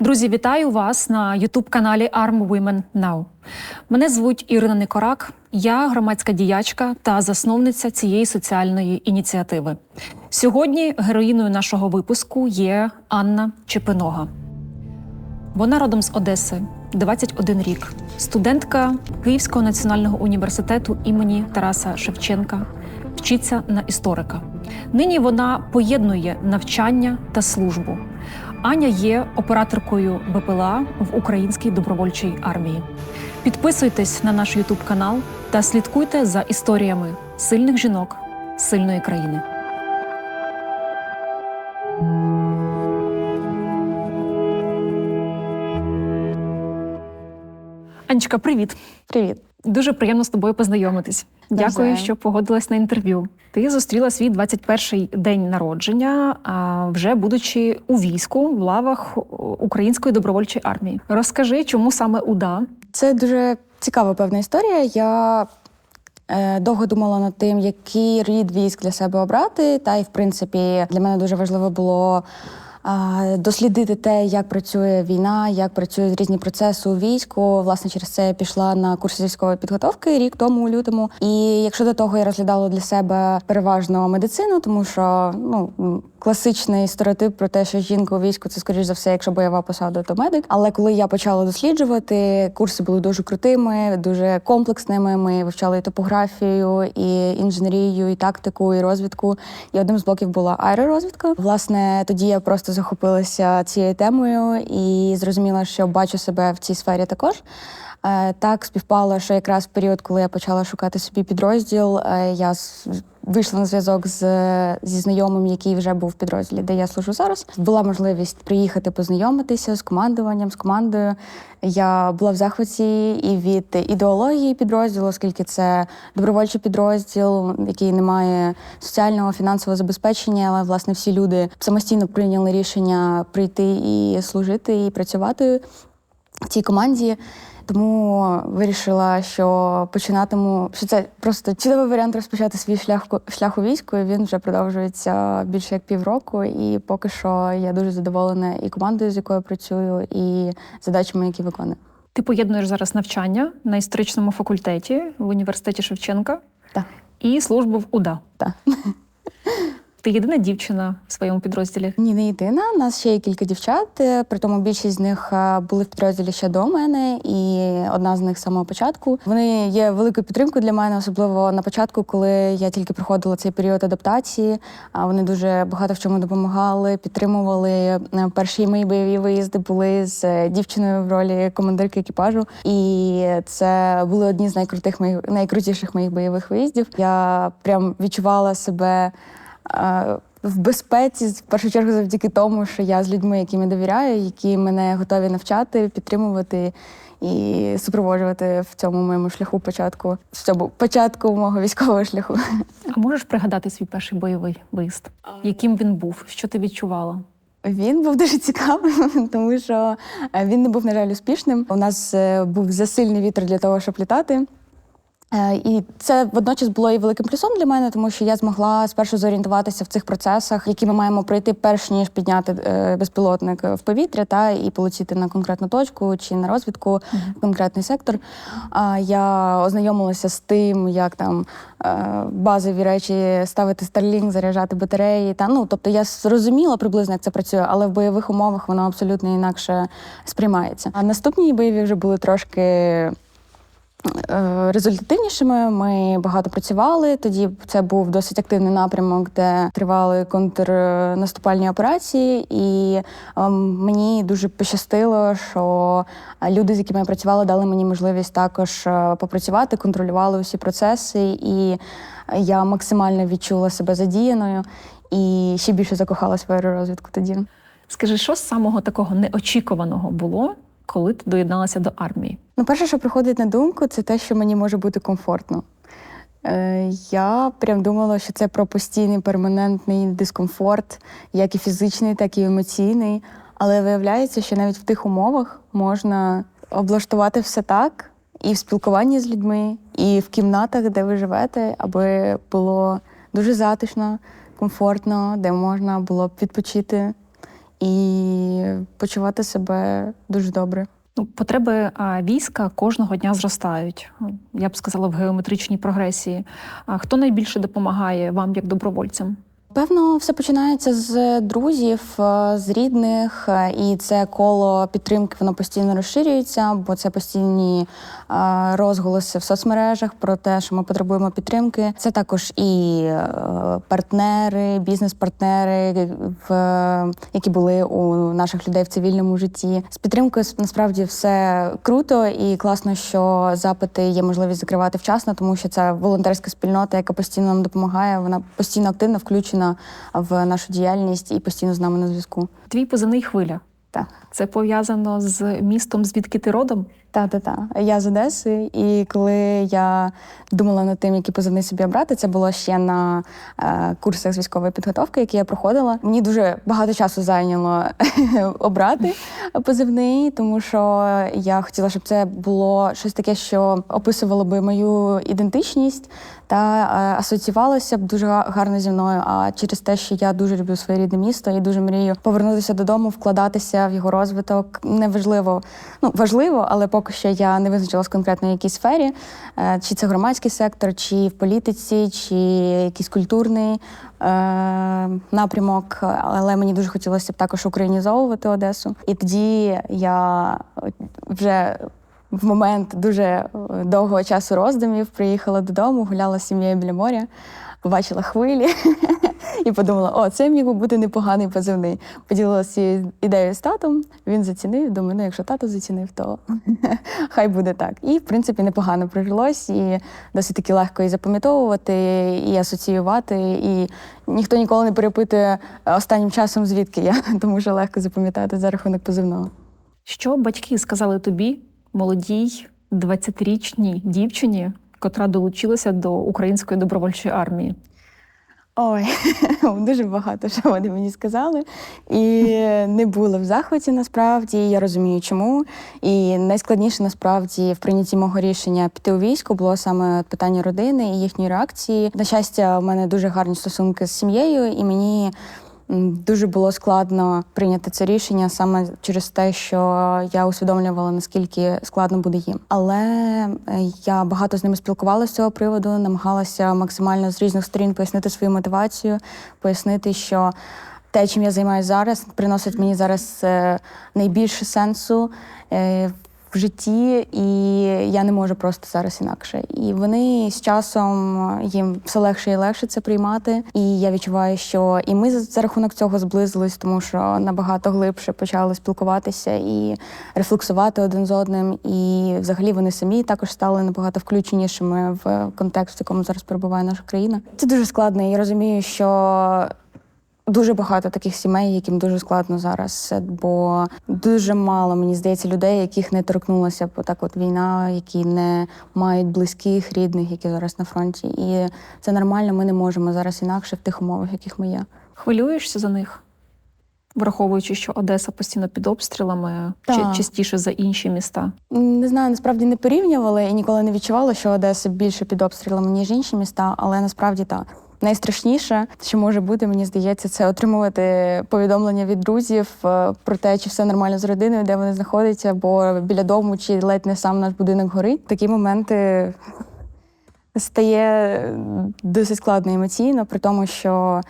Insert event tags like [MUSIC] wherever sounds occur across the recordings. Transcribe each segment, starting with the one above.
Друзі, вітаю вас на Ютуб-каналі Arm Women Now. Мене звуть Ірина Никорак. Я громадська діячка та засновниця цієї соціальної ініціативи. Сьогодні героїною нашого випуску є Анна Чепинога. Вона родом з Одеси, 21 рік, студентка Київського національного університету імені Тараса Шевченка, вчиться на історика. Нині вона поєднує навчання та службу. Аня є операторкою БПЛА в Українській добровольчій армії. Підписуйтесь на наш Ютуб канал та слідкуйте за історіями сильних жінок, сильної країни. Анечка, привіт! Привіт. Дуже приємно з тобою познайомитись. Дякую, що погодилась на інтерв'ю. Ти зустріла свій 21-й день народження, а вже будучи у війську в лавах Української добровольчої армії. Розкажи, чому саме УДА? Це дуже цікава певна історія. Я е, довго думала над тим, який рід військ для себе обрати. Та й, в принципі, для мене дуже важливо було. Дослідити те, як працює війна, як працюють різні процеси у війську. Власне, через це я пішла на курси військової підготовки рік тому, у лютому. І якщо до того я розглядала для себе переважно медицину, тому що ну класичний стереотип про те, що жінка у війську це скоріш за все, якщо бойова посада, то медик. Але коли я почала досліджувати, курси були дуже крутими, дуже комплексними. Ми вивчали і топографію, і інженерію, і тактику, і розвідку. І одним з блоків була аеророзвідка. Власне, тоді я просто захопилася цією темою і зрозуміла, що бачу себе в цій сфері також. Е, Так співпало, що якраз в період, коли я почала шукати собі підрозділ, е, я вийшла на зв'язок з зі знайомим, який вже був в підрозділі, де я служу зараз. Була можливість приїхати познайомитися з командуванням, з командою. Я була в захваті і від ідеології підрозділу, оскільки це добровольчий підрозділ, який не має соціального фінансового забезпечення, але власне всі люди самостійно прийняли рішення прийти і служити і працювати в цій команді. Тому вирішила, що починатиму, що це просто чудовий варіант розпочати свій шлях ко- шлях у війську. і Він вже продовжується більше як півроку. І поки що я дуже задоволена і командою, з якою працюю, і задачами, які виконую. Ти поєднуєш зараз навчання на історичному факультеті в університеті Шевченка Так. і службу в УДА. Так. Ти єдина дівчина в своєму підрозділі. Ні, не єдина. У нас ще є кілька дівчат. е, При тому більшість з них е, були в підрозділі ще до мене, і одна з них з самого початку. Вони є великою підтримкою для мене, особливо на початку, коли я тільки проходила цей період адаптації. Вони дуже багато в чому допомагали, підтримували. Е, Перші мої бойові виїзди були з дівчиною в ролі командирки екіпажу. І це були одні з найкрутих моїх найкрутіших моїх бойових виїздів. Я прям відчувала себе. В безпеці в першу чергу завдяки тому, що я з людьми, яким я довіряю, які мене готові навчати, підтримувати і супроводжувати в цьому моєму шляху початку, в цьому початку мого військового шляху. А можеш пригадати свій перший бойовий виїзд? Яким він був? Що ти відчувала? Він був дуже цікавим, [LAUGHS] тому що е, він не був, на жаль, успішним. У нас е, був засильний вітер для того, щоб літати. Е, І це водночас було і великим плюсом для мене, тому що я змогла спершу зорієнтуватися в цих процесах, які ми маємо пройти, перш ніж підняти е, безпілотник в повітря, та і полетіти на конкретну точку чи на розвідку в конкретний сектор. А я ознайомилася з тим, як там е, базові речі ставити Starlink, заряджати батареї. Та ну тобто я зрозуміла приблизно, як це працює, але в бойових умовах воно абсолютно інакше сприймається. А наступні бойові вже були трошки результативнішими. Ми багато працювали. Тоді це був досить активний напрямок, де тривали контрнаступальні операції, і ем, мені дуже пощастило, що е, люди, з якими я працювала, дали мені можливість також е, попрацювати, контролювали усі процеси, і я максимально відчула себе задіяною і ще більше закохалась в аеророзвідку тоді. Скажи, що з самого такого неочікуваного було, коли ти доєдналася до армії? Ну, перше, що приходить на думку, це те, що мені може бути комфортно. Е, я прям думала, що це про постійний перманентний дискомфорт, як і фізичний, так і емоційний. Але виявляється, що навіть в тих умовах можна облаштувати все так, і в спілкуванні з людьми, і в кімнатах, де ви живете, аби було дуже затишно, комфортно, де можна було б відпочити. І почувати себе дуже добре. Ну, потреби війська кожного дня зростають. Я б сказала, в геометричній прогресії. А хто найбільше допомагає вам як добровольцям? Певно, все починається з друзів, е, з рідних, е, і це коло підтримки воно постійно розширюється, бо це постійні е, розголоси в соцмережах про те, що ми потребуємо підтримки. Це також і партнери, бізнес-партнери, які були у наших людей в цивільному житті. З підтримкою насправді все круто і класно, що запити є можливість закривати вчасно, тому що це волонтерська спільнота, яка постійно нам допомагає. Вона постійно активно включена в нашу діяльність і постійно з нами на зв'язку. Твій позивний хвиля. Так. Це пов'язано з містом, звідки ти родом? Та, та, та. Я з Одеси, і коли я думала над тим, які позивний собі обрати, це було ще на е, курсах з військової підготовки, які я проходила. Мені дуже багато часу зайняло [LAUGHS] обрати позивний, тому що я хотіла, щоб це було щось таке, що описувало би мою ідентичність та е, асоціювалося б дуже гарно зі мною. А через те, що я дуже люблю своє рідне місто і дуже мрію повернутися додому, вкладатися в його розвиток. Неважливо, ну важливо, але поки що я не визначилась конкретно в якій сфері, Е, чи це громадський сектор, чи в політиці, чи якийсь культурний е, напрямок. Але мені дуже хотілося б також українізовувати Одесу. І тоді я вже в момент дуже довгого часу роздумів приїхала додому, гуляла з сім'єю біля моря, побачила хвилі [LAUGHS] і подумала: о, це міг бути непоганий позивний. Поділилася цією ідеєю з татом. Він зацінив. Думаю, ну якщо тато зацінив, то [LAUGHS] хай буде так. І в принципі непогано прижилось, і досить таки легко і запам'ятовувати, і асоціювати. І ніхто ніколи не перепитує останнім часом, звідки я, [LAUGHS] тому що легко запам'ятати за рахунок позивного. Що батьки сказали тобі, молодій 20-річній дівчині, котра долучилася до української добровольчої армії? Ой, [LAUGHS] дуже багато що вони мені сказали. І не були в захваті насправді. Я розумію, чому. І найскладніше насправді в прийнятті мого рішення піти у військо було саме питання родини і їхньої реакції. На щастя, у мене дуже гарні стосунки з сім'єю, і мені. Дуже було складно прийняти це рішення саме через те, що я усвідомлювала, наскільки складно буде їм. Але е, я багато з ними спілкувалася з цього приводу, намагалася максимально з різних сторін пояснити свою мотивацію, пояснити, що те, чим я займаюся зараз, приносить мені зараз е, найбільше сенсу. Е, В житті, і я не можу просто зараз інакше. І вони з часом їм все легше і легше це приймати. І я відчуваю, що і ми за, рахунок цього зблизились, тому що набагато глибше почали спілкуватися і рефлексувати один з одним. І взагалі вони самі також стали набагато включенішими в контекст, в якому зараз перебуває наша країна. Це дуже складно. Я розумію, що Дуже багато таких сімей, яким дуже складно зараз, бо дуже мало, мені здається, людей, яких не торкнулася б так от війна, які не мають близьких, рідних, які зараз на фронті. І це нормально, ми не можемо зараз інакше в тих умовах, яких ми є. Хвилюєшся за них, враховуючи, що Одеса постійно під обстрілами чи частіше за інші міста? Не знаю, насправді не порівнювала і ніколи не відчувала, що Одеса більше під обстрілами, ніж інші міста, але насправді так. Найстрашніше, що може бути, мені здається, це отримувати повідомлення від друзів е, про те, чи все нормально з родиною, де вони знаходяться, або біля дому, чи ледь не сам наш будинок горить. Такі моменти стає досить складно емоційно, при тому, що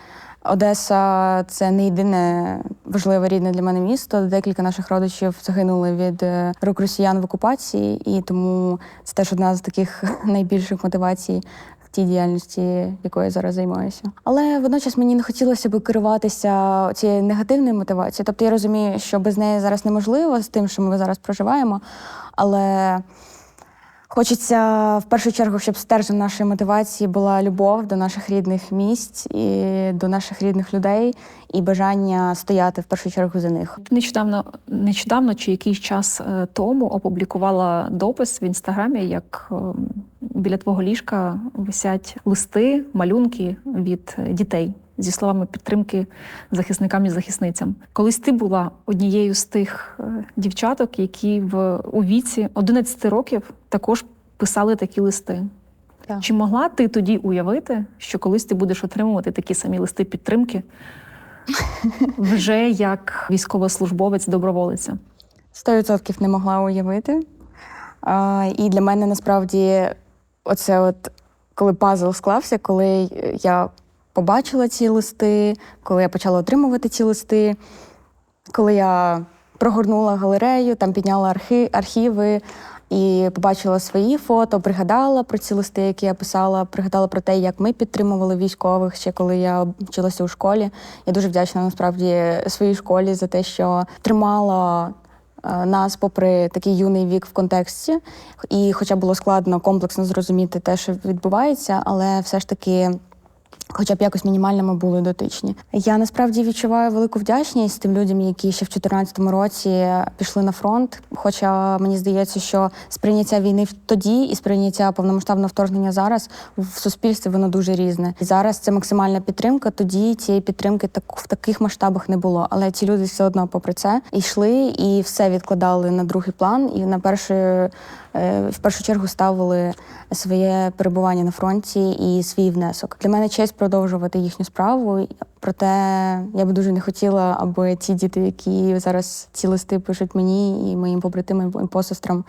Одеса це не єдине важливе рідне для мене місто. Декілька наших родичів загинули від е, рук росіян в окупації, і тому це теж одна з таких [LAUGHS] найбільших мотивацій тій діяльності, якою я зараз займаюся. Але водночас мені не хотілося би керуватися цією негативною мотивацією. Тобто я розумію, що без неї зараз неможливо з тим, що ми зараз проживаємо, але. Хочеться в першу чергу, щоб стержнем нашої мотивації була любов до наших рідних місць і до наших рідних людей, і бажання стояти в першу чергу за них. Нещодавно, нещодавно чи якийсь час е, тому опублікувала допис в інстаграмі, як е, біля твого ліжка висять листи, малюнки від дітей зі словами підтримки захисникам і захисницям. Колись ти була однією з тих е, дівчаток, які в у віці 11 років також писали такі листи. Так. Чи могла ти тоді уявити, що колись ти будеш отримувати такі самі листи підтримки [LAUGHS] вже як військовослужбовець доброволиця? 100% не могла уявити. А, і для мене насправді, оце от коли пазл склався, коли я побачила ці листи, коли я почала отримувати ці листи, коли я прогорнула галерею, там підняла архи, архіви і побачила свої фото, пригадала про ці листи, які я писала, пригадала про те, як ми підтримували військових ще коли я вчилася у школі. Я дуже вдячна насправді своїй школі за те, що тримала е, нас, попри такий юний вік в контексті. І хоча було складно комплексно зрозуміти те, що відбувається, але все ж таки. Хоча б якось мінімально ми були дотичні. Я насправді відчуваю велику вдячність тим людям, які ще в 2014 році пішли на фронт. Хоча мені здається, що сприйняття війни тоді і сприйняття повномасштабного вторгнення зараз в суспільстві воно дуже різне. Зараз це максимальна підтримка. Тоді цієї підтримки так в таких масштабах не було. Але ці люди все одно, попри це, йшли і все відкладали на другий план. І на перший е, в першу чергу ставили своє перебування на фронті і свій внесок. Для мене честь продовжувати їхню справу. Проте я би дуже не хотіла, аби ті діти, які зараз ці листи пишуть мені і моїм побратимам і посестрам,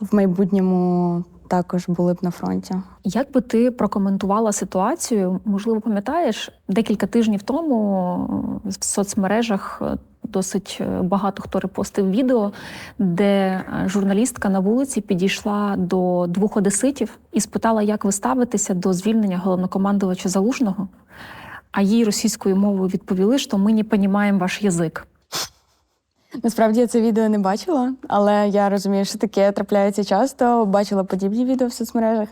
в майбутньому також були б на фронті. Як би ти прокоментувала ситуацію? Можливо, пам'ятаєш, декілька тижнів тому в соцмережах е, досить е, багато хто репостив відео, де е, журналістка на вулиці підійшла до двох одеситів і спитала, як ви ставитеся до звільнення головнокомандувача Залужного. А їй російською мовою відповіли, що ми не розуміємо ваш язик. Насправді я це відео не бачила, але я розумію, що таке трапляється часто. Бачила подібні відео в соцмережах.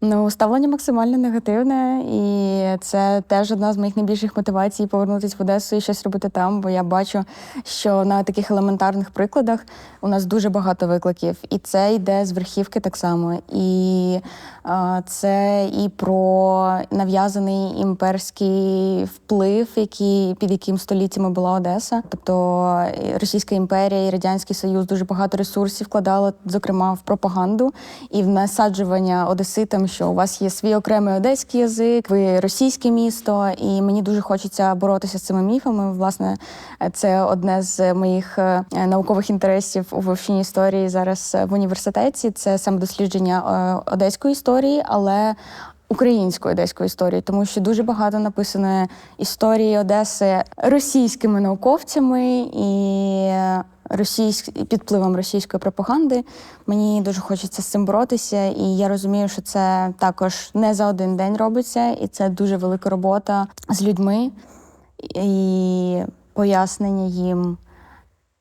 Ну, ставлення максимально негативне, і це теж одна з моїх найбільших мотивацій повернутися в Одесу і щось робити там. Бо я бачу, що на таких елементарних прикладах у нас дуже багато викликів, і це йде з верхівки так само. І а, це і про нав'язаний імперський вплив, який під яким століттями була Одеса. Тобто Російська імперія і Радянський Союз дуже багато ресурсів вкладали, зокрема в пропаганду і в насаджування одеситам, що у вас є свій окремий одеський язик, ви російське місто, і мені дуже хочеться боротися з цими міфами. Власне, це одне з моїх е, наукових інтересів у вивченні історії зараз в університеті. Це саме дослідження е, одеської історії, але Української одеської історії, тому що дуже багато написано історії Одеси російськими науковцями і російськ... і під впливом російської пропаганди. Мені дуже хочеться з цим боротися, і я розумію, що це також не за один день робиться, і це дуже велика робота з людьми і пояснення їм.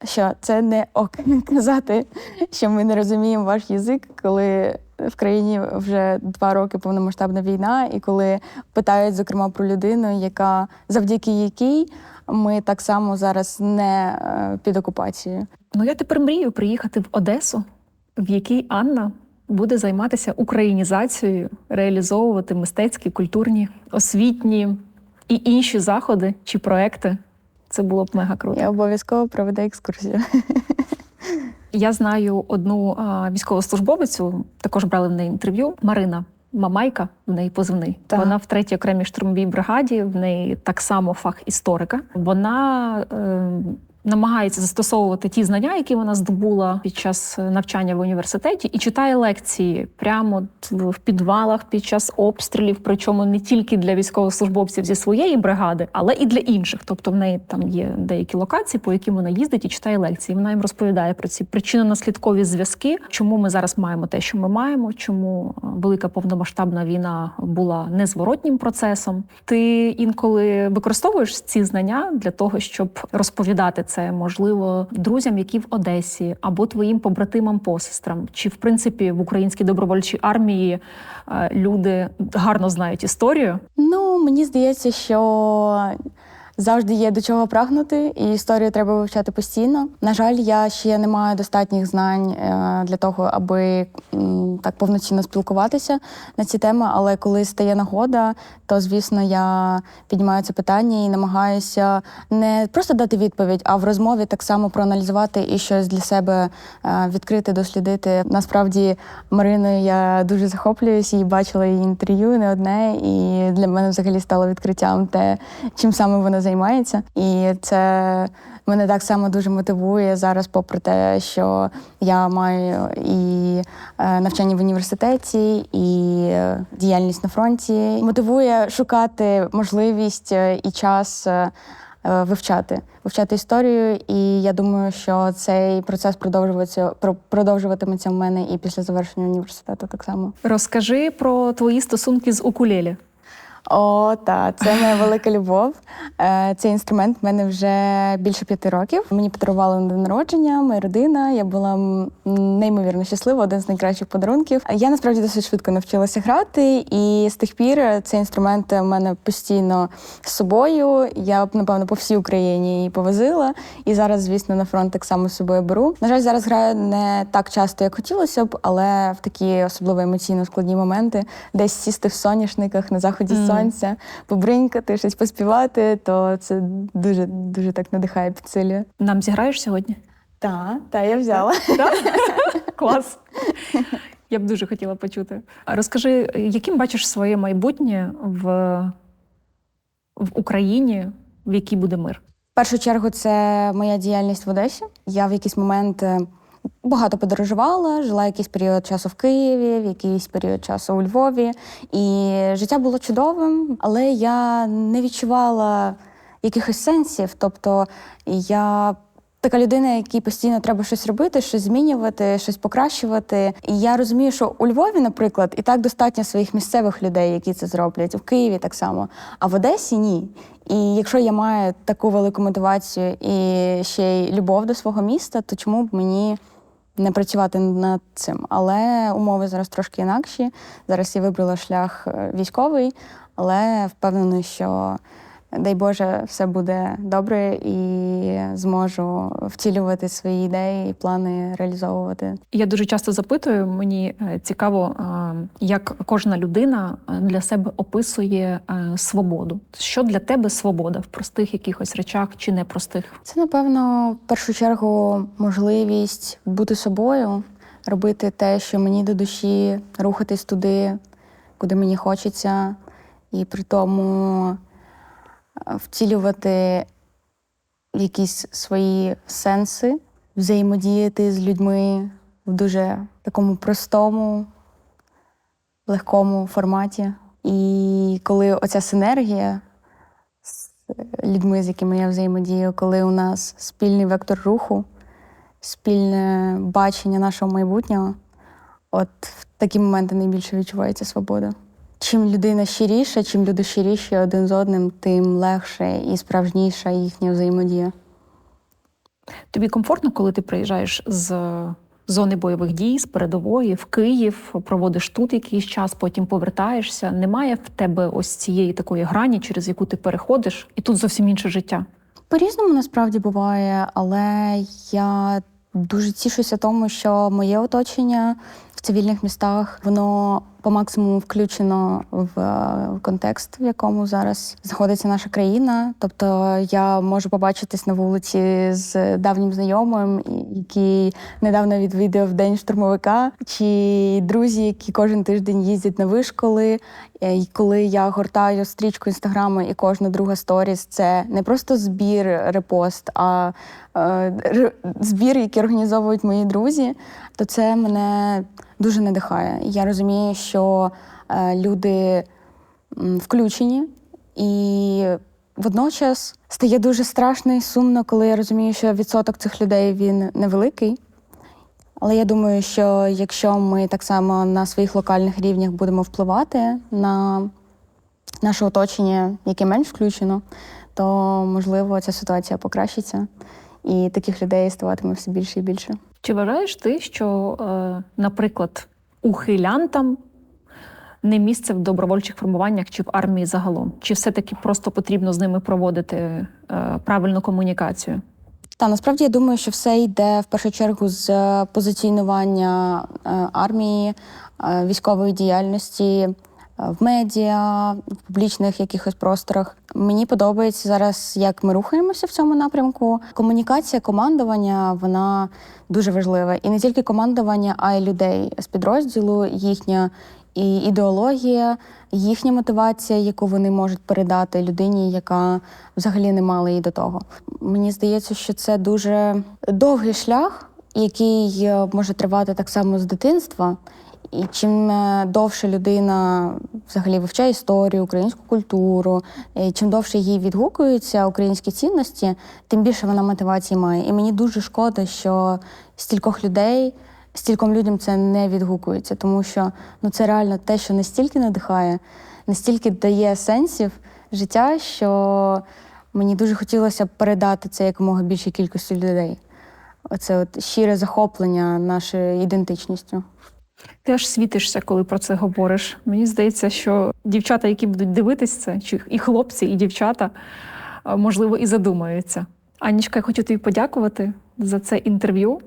Що це не ок [LAUGHS] казати, що ми не розуміємо ваш язик, коли в країні вже два роки повномасштабна війна, і коли питають, зокрема, про людину, яка завдяки якій ми так само зараз не е, під окупацією. Ну я тепер мрію приїхати в Одесу, в якій Анна буде займатися українізацією, реалізовувати мистецькі, культурні, освітні і інші заходи чи проекти. Це було б мега круто. Я обов'язково проведу екскурсію. [LAUGHS] Я знаю одну військовослужбовицю, також брали в неї інтерв'ю. Марина Мамайка, в неї позивний. Так. Вона в третій окремій штурмовій бригаді. В неї так само фах історика. Вона е, намагається застосовувати ті знання, які вона здобула під час навчання в університеті, і читає лекції прямо в підвалах під час обстрілів. Причому не тільки для військовослужбовців зі своєї бригади, але і для інших. Тобто в неї там є деякі локації, по яким вона їздить і читає лекції. Вона їм розповідає про ці причинно-наслідкові зв'язки, чому ми зараз маємо те, що ми маємо, чому е, велика повномасштабна війна була незворотнім процесом. Ти інколи використовуєш ці знання для того, щоб розповідати це можливо друзям, які в Одесі, або твоїм побратимам, посестрам, чи в принципі в українській добровольчій армії е, люди гарно знають історію. Ну, мені здається, що завжди є до чого прагнути, і історію треба вивчати постійно. На жаль, я ще не маю достатніх знань е, для того, аби так повноцінно спілкуватися на ці теми. Але коли стає нагода, то звісно я піднімаю це питання і намагаюся не просто дати відповідь, а в розмові так само проаналізувати і щось для себе е, відкрити, дослідити. Насправді Мариною я дуже захоплююся і бачила її інтерв'ю не одне, і для мене взагалі стало відкриттям те, чим саме вона займається. І це мене так само дуже мотивує зараз, попри те, що я маю і е, навчання в університеті, і е, діяльність на фронті. Мотивує шукати можливість е, і час. Вивчати, вивчати історію, і я думаю, що цей процес продовжується продовжуватиметься в мене і після завершення університету так само. Розкажи про твої стосунки з укулелі. О, та це моя велика любов. Е, Цей інструмент в мене вже більше п'яти років. Мені подарували на день народження, моя родина. Я була неймовірно щаслива, один з найкращих подарунків. Я насправді досить швидко навчилася грати, і з тих пір цей інструмент в мене постійно з собою. Я б напевно по всій Україні її повозила. І зараз, звісно, на фронт так само з собою беру. На жаль, зараз граю не так часто, як хотілося б, але в такі особливо емоційно складні моменти, десь сісти в соняшниках на заході Мгм. Сонця, побринькати, щось поспівати, то це дуже дуже так надихає, підсилює. Нам зіграєш сьогодні? Так, та я взяла. [LAUGHS] Клас. Я б дуже хотіла почути. А Розкажи, яким бачиш своє майбутнє в, в Україні, в якій буде мир? В першу чергу це моя діяльність в Одесі. Я в якийсь момент е, багато подорожувала, жила якийсь період часу в Києві, в якийсь період часу у Львові. І життя було чудовим, але я не відчувала якихось сенсів. Тобто я. Така людина, якій постійно треба щось робити, щось змінювати, щось покращувати. І я розумію, що у Львові, наприклад, і так достатньо своїх місцевих людей, які це зроблять, в Києві так само. А в Одесі ні. І якщо я маю таку велику мотивацію і ще й любов до свого міста, то чому б мені не працювати над цим? Але умови зараз трошки інакші. Зараз я вибрала шлях е, військовий, але впевнена, що дай Боже, все буде добре і зможу втілювати свої ідеї і плани реалізовувати. Я дуже часто запитую, мені е, цікаво, е, як кожна людина е, для себе описує свободу. Що для тебе свобода в простих якихось речах чи непростих? Це, напевно, в першу чергу можливість бути собою, робити те, що мені до душі, рухатись туди, куди мені хочеться, і при тому втілювати якісь свої сенси, взаємодіяти з людьми в дуже такому простому, легкому форматі. І коли оця синергія з людьми, з якими я взаємодію, коли у нас спільний вектор руху, спільне бачення нашого майбутнього, от в такі моменти найбільше відчувається свобода. Чим людина щиріша, чим люди щиріші один з одним, тим легше і справжніша їхня взаємодія. Тобі комфортно, коли ти приїжджаєш з зони бойових дій, з передової в Київ, проводиш тут якийсь час, потім повертаєшся. Немає в тебе ось цієї такої грані, через яку ти переходиш, і тут зовсім інше життя. По-різному насправді буває, але я дуже тішуся тому, що моє оточення в цивільних містах воно по максимуму включено в е, контекст, в якому зараз знаходиться наша країна. Тобто я можу побачитись на вулиці з давнім знайомим, який недавно відвідав день штурмовика, чи друзі, які кожен тиждень їздять на вишколи. Е, І коли я гортаю стрічку інстаграму і кожна друга сторіс, це не просто збір репост, а е, збір, який організовують мої друзі, то це мене дуже надихає. Я розумію, що е, люди включені, і водночас стає дуже страшно і сумно, коли я розумію, що відсоток цих людей він невеликий. Але я думаю, що якщо ми так само на своїх локальних рівнях будемо впливати на наше оточення, яке менш включено, то можливо ця ситуація покращиться, і таких людей ставатиме все більше і більше. Чи вважаєш ти, що, е, наприклад, ухилянтам не місце в добровольчих формуваннях чи в армії загалом? Чи все-таки просто потрібно з ними проводити е, правильну комунікацію? Та насправді я думаю, що все йде в першу чергу з е, позиціонування армії, військової діяльності в медіа, в публічних якихось просторах. Мені подобається зараз, як ми рухаємося в цьому напрямку. Комунікація, командування вона дуже важлива. І не тільки командування, а й людей з підрозділу, їхня і ідеологія, їхня мотивація, яку вони можуть передати людині, яка взагалі не мала її до того. Мені здається, що це дуже довгий шлях, який е, може тривати так само з дитинства. І чим е, довше людина взагалі вивчає історію, українську культуру, і чим довше їй відгукуються українські цінності, тим більше вона мотивації має. І мені дуже шкода, що стількох людей, стільком людям це не відгукується, тому що ну це реально те, що настільки надихає, настільки дає сенсів життя, що мені дуже хотілося передати це якомога більшій кількості людей. Оце от щире захоплення нашою ідентичністю. Ти аж світишся, коли про це говориш. Мені здається, що дівчата, які будуть дивитись це, чи і хлопці, і дівчата, можливо, і задумаються. Анічка, я хочу тобі подякувати за це інтерв'ю.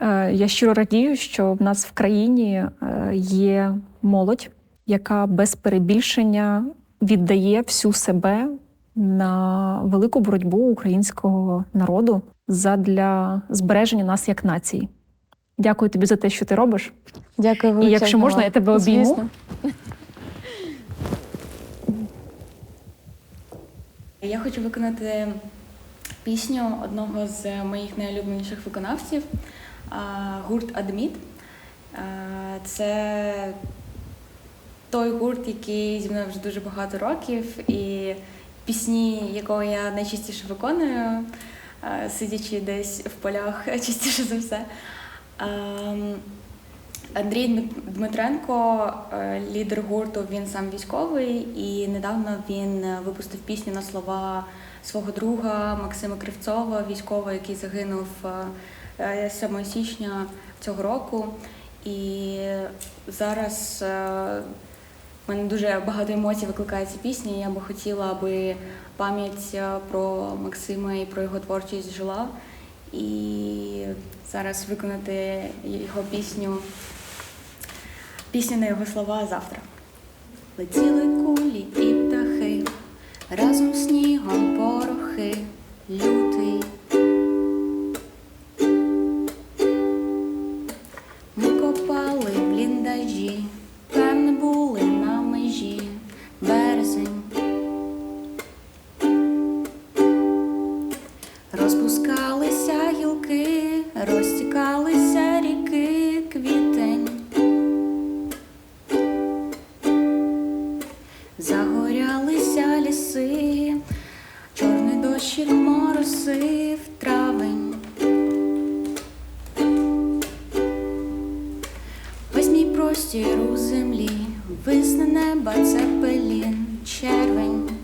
Е, Я щиро радію, що в нас в країні е, є молодь, яка без перебільшення віддає всю себе на велику боротьбу українського народу задля збереження нас як нації. Дякую тобі за те, що ти робиш. Дякую І величезно якщо можна, я тебе обійму. Звісно. Я хочу виконати пісню одного з моїх найулюбленіших виконавців гурт Адміт. Це той гурт, який зі мною вже дуже багато років, і пісні, якого я найчастіше виконую, сидячи десь в полях, [LAUGHS] частіше за все. Ем, Андрій Дмитренко, е, лідер гурту, він сам військовий, і недавно він е, випустив пісню на слова свого друга Максима Кривцова, військового, який загинув е, 7 січня цього року. І зараз е, в мене дуже багато емоцій викликає ця пісня. Я би хотіла, аби пам'ять е, про Максима і про його творчість жила. І зараз виконати його пісню, пісню на його слова завтра. Летіли кулі і птахи, разом з снігом порохи, лютий. Весь простір у землі, висне неба цепелін, червень.